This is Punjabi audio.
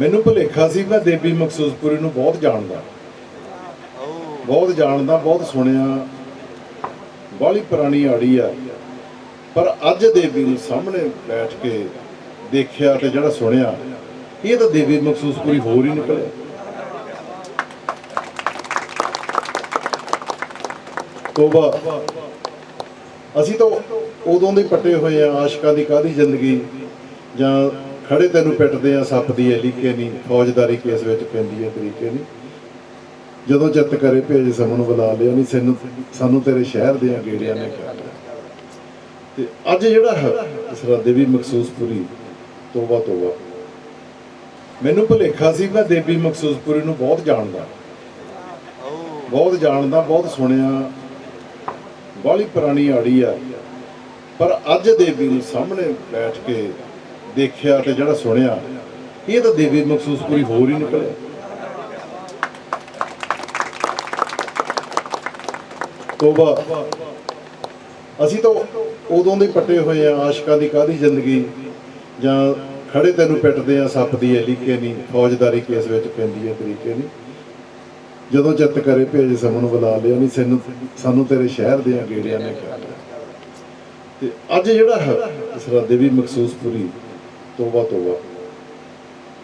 ਮੈਨੂੰ ਭੁਲੇਖਾ ਸੀ, ਮੈਂ ਦੇਵੀ ਮਖਸੂਸਪੁਰੀ ਨੂੰ ਬਹੁਤ ਜਾਣਦਾ। ਬਹੁਤ ਜਾਣਦਾ, ਬਹੁਤ ਸੁਣਿਆ। ਬਾਹਲੀ ਪੁਰਾਣੀ ਆੜੀ ਆ। ਪਰ ਅੱਜ ਦੇਵੀ ਨੂੰ ਸਾਹਮਣੇ ਬੈਠ ਕੇ ਦੇਖਿਆ ਤੇ ਜਿਹੜਾ ਸੁਣਿਆ, ਇਹ ਤਾਂ ਦੇਵੀ ਮਖਸੂਸਪੁਰੀ ਹੋਰ ਹੀ ਨਿਕਲਿਆ। ਤੋਬਾ, ਅਸੀਂ ਤਾਂ ਉਦੋਂ ਦੇ ਪੱਟੇ ਹੋਏ ਆ, ਆਸ਼ਕਾਂ ਦੀ ਕਾਦੀ ਜ਼ਿੰਦਗੀ, ਜਾਂ ਖੜੇ ਤੈਨੂੰ ਪਿੱਟਦੇ ਆ, ਸੱਪ ਦੀ ਐਲੀਕੇ ਨਹੀਂ? ਫੌਜਦਾਰੀ ਕੇਸ ਵਿੱਚ ਪੈਂਦੀ ਹੈ ਤਰੀਕੇ ਨਹੀਂ। ਜਦੋਂ ਚਿੱਤ ਕਰੇ ਭੇਜ ਸਮਨ ਬੁਲਾ ਲਿਆ ਨਹੀਂ ਸਾਨੂੰ ਸਾਨੂੰ ਤੇਰੇ ਸ਼ਹਿਰ ਦੇ ਗੇੜਿਆਂ ਨੇ ਕਰ ਤੇ ਅੱਜ ਜਿਹੜਾ ਹੈ ਇਸ ਵੀ ਮਖਸੂਸਪੁਰੀ ਤੋਬਾ ਤੋਬਾ। ਮੈਨੂੰ ਭੁਲੇਖਾ ਸੀ ਮੈਂ ਦੇਵੀ ਮਖਸੂਸਪੁਰੀ ਨੂੰ ਬਹੁਤ ਜਾਣਦਾ। ਬਹੁਤ ਜਾਣਦਾ, ਬਹੁਤ ਸੁਣਿਆ। ਬਾਹਲੀ ਪੁਰਾਣੀ ਆੜੀ ਆ। ਪਰ ਅੱਜ ਦੇਵੀ ਨੂੰ ਸਾਹਮਣੇ ਬੈਠ ਕੇ ਦੇਖਿਆ ਤੇ ਜਿਹੜਾ ਸੁਣਿਆ, ਇਹ ਤਾਂ ਦੇਵੀ ਮਖਸੂਸਪੁਰੀ ਹੋਰ ਹੀ ਨਿਕਲਿਆ। ਤੋਬਾ, ਅਸੀਂ ਤਾਂ ਉਦੋਂ ਦੇ ਪੱਟੇ ਹੋਏ ਆ, ਆਸ਼ਕਾਂ ਦੀ ਕਾਦੀ ਜ਼ਿੰਦਗੀ? ਜਾਂ ਖੜੇ ਤੈਨੂੰ ਪਿੱਟਦੇ ਆ ਸੱਪ ਦੀ ਐਲੀਕੇ ਨਹੀਂ ਫੌਜਦਾਰੀ ਕੇਸ ਵਿੱਚ ਪੈਂਦੀ ਹੈ ਤਰੀਕੇ ਨਹੀਂ ਜਦੋਂ ਚਿੱਤ ਕਰੇ ਭੇਜ ਸਮਨ ਬੁਲਾ ਲਿਆ, ਨਹੀਂ ਸਾਨੂੰ ਸਾਨੂੰ ਤੇਰੇ ਸ਼ਹਿਰ ਦੇ ਗੇੜਿਆਂ ਨੇ ਕਰ ਤੇ ਅੱਜ ਜਿਹੜਾ ਹੈ, ਇਸ ਰਾਦੇ ਵੀ ਮਖਸੂਸਪੁਰੀ ਤੋਬਾ ਤੋਬਾ